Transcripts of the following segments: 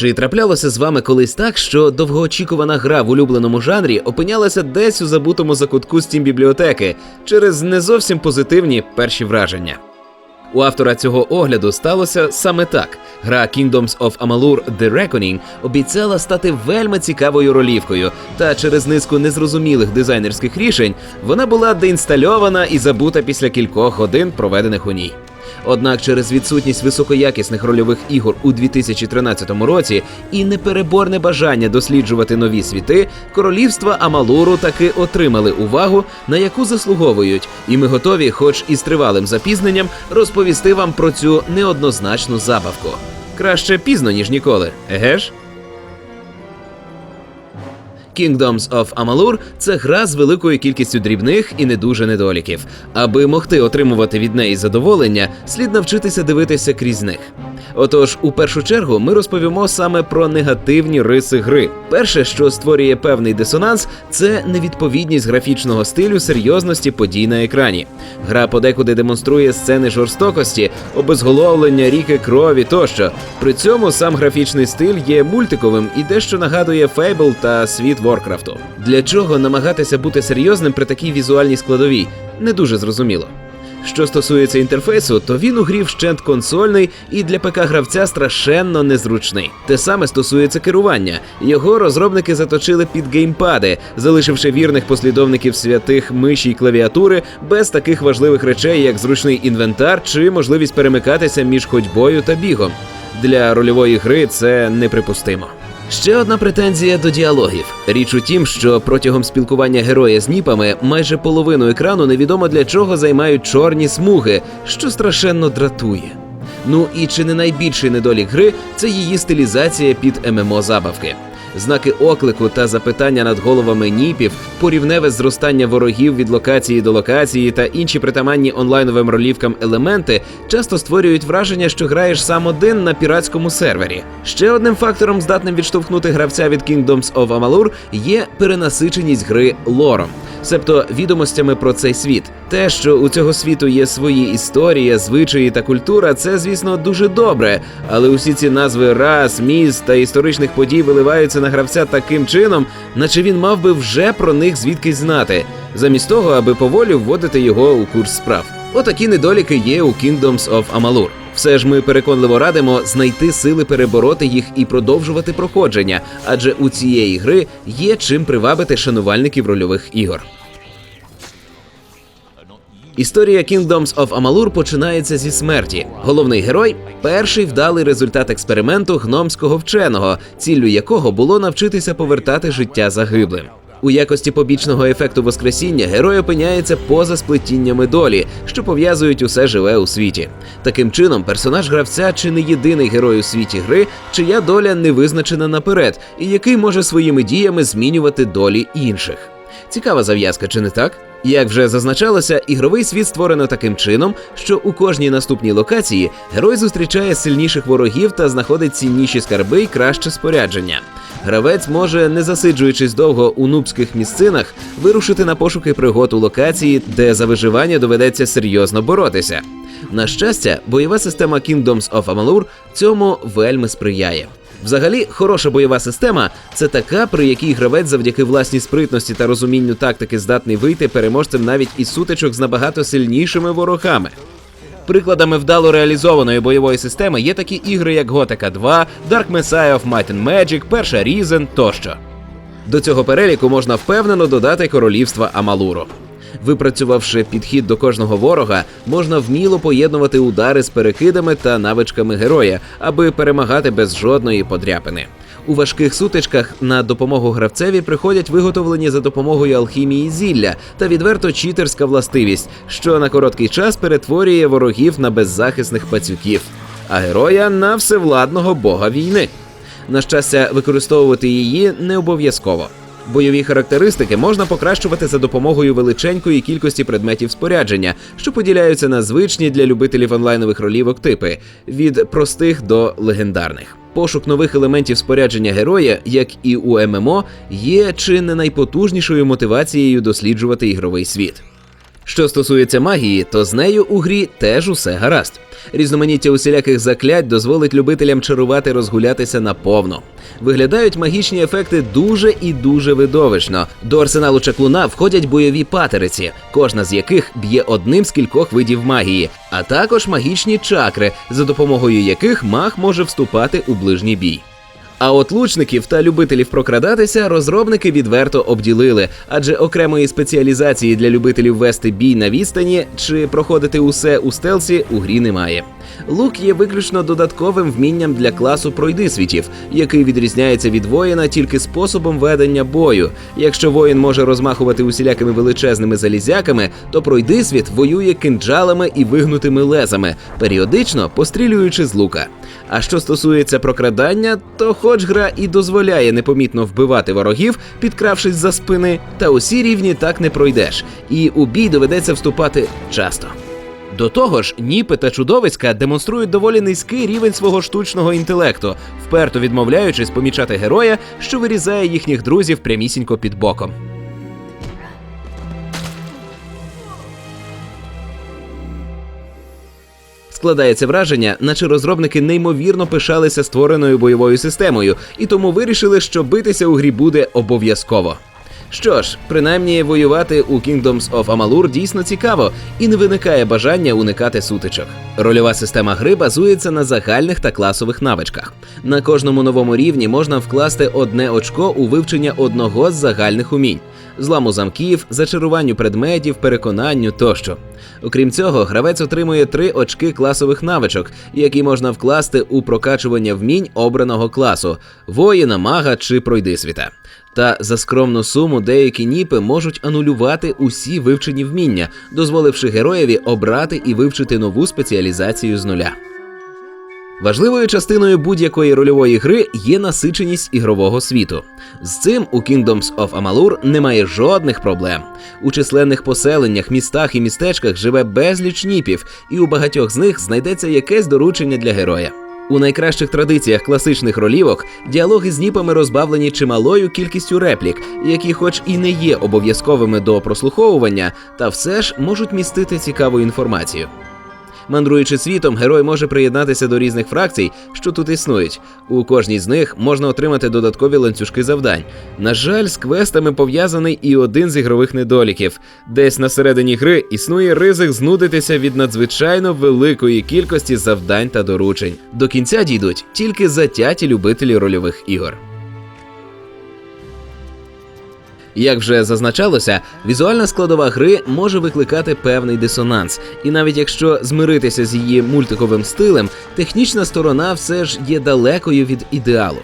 Чи траплялося з вами колись так, що довгоочікувана гра в улюбленому жанрі опинялася десь у забутому закутку Steam бібліотеки через не зовсім позитивні перші враження? У автора цього огляду сталося саме так. Гра Kingdoms of Amalur The Reckoning обіцяла стати вельми цікавою ролівкою, та через низку незрозумілих дизайнерських рішень вона була деінстальована і забута після кількох годин, проведених у ній. Однак через відсутність високоякісних рольових ігор у 2013 році і непереборне бажання досліджувати нові світи, королівства Амалуру таки отримали увагу, на яку заслуговують, і ми готові, хоч і з тривалим запізненням, розповісти вам про цю неоднозначну забавку. Краще пізно, ніж ніколи, еге ж? Kingdoms of Amalur – це гра з великою кількістю дрібних і не дуже недоліків. Аби могти отримувати від неї задоволення, слід навчитися дивитися крізь них. Отож, у першу чергу ми розповімо саме про негативні риси гри. Перше, що створює певний дисонанс, це невідповідність графічного стилю серйозності подій на екрані. Гра подекуди демонструє сцени жорстокості, обезголовлення, ріки крові тощо. При цьому сам графічний стиль є мультиковим і дещо нагадує Fable та світ Воркрафту. Для чого намагатися бути серйозним при такій візуальній складовій? Не дуже зрозуміло. Що стосується інтерфейсу, то він у грі вщент консольний і для ПК-гравця страшенно незручний. Те саме стосується керування. Його розробники заточили під геймпади, залишивши вірних послідовників святих миші й клавіатури без таких важливих речей, як зручний інвентар чи можливість перемикатися між ходьбою та бігом. Для рольової гри це неприпустимо. Ще одна претензія до діалогів. Річ у тім, що протягом спілкування героя з ніпами майже половину екрану невідомо для чого займають чорні смуги, що страшенно дратує. Ну і чи не найбільший недолік гри це її стилізація під ММО забавки. Знаки оклику та запитання над головами ніпів, порівневе зростання ворогів від локації до локації та інші притаманні онлайновим ролівкам елементи часто створюють враження, що граєш сам один на піратському сервері. Ще одним фактором, здатним відштовхнути гравця від Kingdoms of Amalur, є перенасиченість гри лором. Себто відомостями про цей світ. Те, що у цього світу є свої історія, звичаї та культура, це, звісно, дуже добре. Але усі ці назви рас, міст та історичних подій виливаються на гравця таким чином, наче він мав би вже про них звідкись знати, замість того, аби поволі вводити його у курс справ. Отакі недоліки є у Kingdoms of Amalur. Все ж ми переконливо радимо знайти сили перебороти їх і продовжувати проходження, адже у цієї гри є чим привабити шанувальників рольових ігор. Історія Kingdoms of Amalur починається зі смерті. Головний герой перший вдалий результат експерименту гномського вченого, ціллю якого було навчитися повертати життя загиблим. У якості побічного ефекту воскресіння герой опиняється поза сплетіннями долі, що пов'язують усе живе у світі. Таким чином, персонаж гравця чи не єдиний герой у світі гри, чия доля не визначена наперед, і який може своїми діями змінювати долі інших. Цікава зав'язка, чи не так? Як вже зазначалося, ігровий світ створено таким чином, що у кожній наступній локації герой зустрічає сильніших ворогів та знаходить цінніші скарби й краще спорядження. Гравець може, не засиджуючись довго у нубських місцинах, вирушити на пошуки пригод у локації, де за виживання доведеться серйозно боротися. На щастя, бойова система Kingdoms of Amalur цьому вельми сприяє. Взагалі, хороша бойова система це така, при якій гравець завдяки власній спритності та розумінню тактики здатний вийти переможцем навіть із сутичок з набагато сильнішими ворогами. Прикладами вдало реалізованої бойової системи є такі ігри, як Готика 2, Dark Messiah of Might and Magic, Перша Risen тощо. До цього переліку можна впевнено додати королівства Амалуру. Випрацювавши підхід до кожного ворога, можна вміло поєднувати удари з перекидами та навичками героя, аби перемагати без жодної подряпини. У важких сутичках на допомогу гравцеві приходять виготовлені за допомогою алхімії зілля та відверто читерська властивість, що на короткий час перетворює ворогів на беззахисних пацюків, а героя на всевладного бога війни. На щастя, використовувати її не обов'язково. Бойові характеристики можна покращувати за допомогою величенької кількості предметів спорядження, що поділяються на звичні для любителів онлайнових ролівок типи від простих до легендарних. Пошук нових елементів спорядження героя, як і у ММО, є чи не найпотужнішою мотивацією досліджувати ігровий світ. Що стосується магії, то з нею у грі теж усе гаразд. Різноманіття усіляких заклять дозволить любителям чарувати розгулятися наповно. Виглядають магічні ефекти дуже і дуже видовищно. До арсеналу чаклуна входять бойові патериці, кожна з яких б'є одним з кількох видів магії, а також магічні чакри, за допомогою яких маг може вступати у ближній бій. А от лучників та любителів прокрадатися розробники відверто обділили, адже окремої спеціалізації для любителів вести бій на відстані чи проходити усе у стелсі у грі немає. Лук є виключно додатковим вмінням для класу пройдисвітів, який відрізняється від воїна тільки способом ведення бою. Якщо воїн може розмахувати усілякими величезними залізяками, то пройдисвіт воює кинджалами і вигнутими лезами, періодично пострілюючи з лука. А що стосується прокрадання, то хоч гра і дозволяє непомітно вбивати ворогів, підкравшись за спини, та усі рівні так не пройдеш, і у бій доведеться вступати часто. До того ж, ніпи та чудовиська демонструють доволі низький рівень свого штучного інтелекту, вперто відмовляючись помічати героя, що вирізає їхніх друзів прямісінько під боком. Складається враження, наче розробники неймовірно пишалися створеною бойовою системою, і тому вирішили, що битися у грі буде обов'язково. Що ж, принаймні воювати у Kingdoms of Amalur дійсно цікаво і не виникає бажання уникати сутичок. Рольова система гри базується на загальних та класових навичках. На кожному новому рівні можна вкласти одне очко у вивчення одного з загальних умінь зламу замків, зачаруванню предметів, переконанню тощо. Окрім цього, гравець отримує три очки класових навичок, які можна вкласти у прокачування вмінь обраного класу воїна, мага чи пройдисвіта. Та за скромну суму деякі ніпи можуть анулювати усі вивчені вміння, дозволивши героєві обрати і вивчити нову спеціалізацію з нуля. Важливою частиною будь-якої рольової гри є насиченість ігрового світу. З цим у Kingdoms of Amalur немає жодних проблем. У численних поселеннях, містах і містечках живе безліч ніпів, і у багатьох з них знайдеться якесь доручення для героя. У найкращих традиціях класичних ролівок діалоги з ніпами розбавлені чималою кількістю реплік, які, хоч і не є обов'язковими до прослуховування, та все ж можуть містити цікаву інформацію. Мандруючи світом, герой може приєднатися до різних фракцій, що тут існують. У кожній з них можна отримати додаткові ланцюжки завдань. На жаль, з квестами пов'язаний і один з ігрових недоліків. Десь на середині гри існує ризик знудитися від надзвичайно великої кількості завдань та доручень. До кінця дійдуть тільки затяті любителі рольових ігор. Як вже зазначалося, візуальна складова гри може викликати певний дисонанс, і навіть якщо змиритися з її мультиковим стилем, технічна сторона все ж є далекою від ідеалу.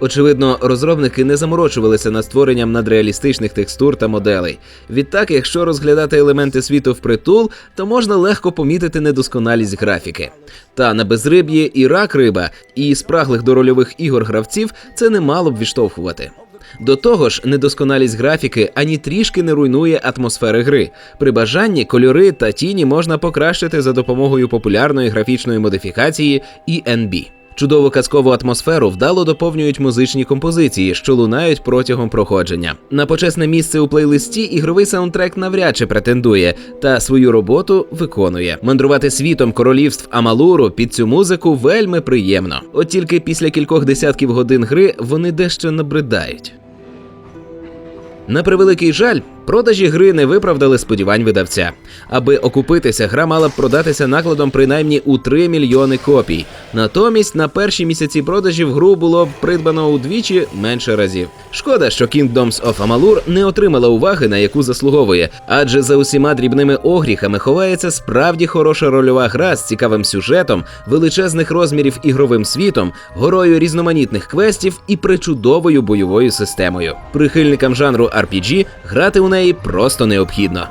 Очевидно, розробники не заморочувалися над створенням надреалістичних текстур та моделей. Відтак, якщо розглядати елементи світу впритул, то можна легко помітити недосконалість графіки. Та на безриб'ї і рак риба, і спраглих до рольових ігор гравців це не мало б відштовхувати. До того ж, недосконалість графіки ані трішки не руйнує атмосфери гри. При бажанні кольори та тіні можна покращити за допомогою популярної графічної модифікації ENB. Чудову казкову атмосферу вдало доповнюють музичні композиції, що лунають протягом проходження. На почесне місце у плейлисті ігровий саундтрек навряд чи претендує, та свою роботу виконує. Мандрувати світом королівств Амалуру під цю музику вельми приємно. От тільки після кількох десятків годин гри вони дещо набридають. На превеликий жаль, продажі гри не виправдали сподівань видавця. Аби окупитися, гра мала б продатися накладом принаймні у 3 мільйони копій. Натомість на перші місяці продажів гру було б придбано удвічі менше разів. Шкода, що Kingdoms of Amalur не отримала уваги, на яку заслуговує, адже за усіма дрібними огріхами ховається справді хороша рольова гра з цікавим сюжетом, величезних розмірів ігровим світом, горою різноманітних квестів і причудовою бойовою системою. Прихильникам жанру RPG грати у неї просто необхідно.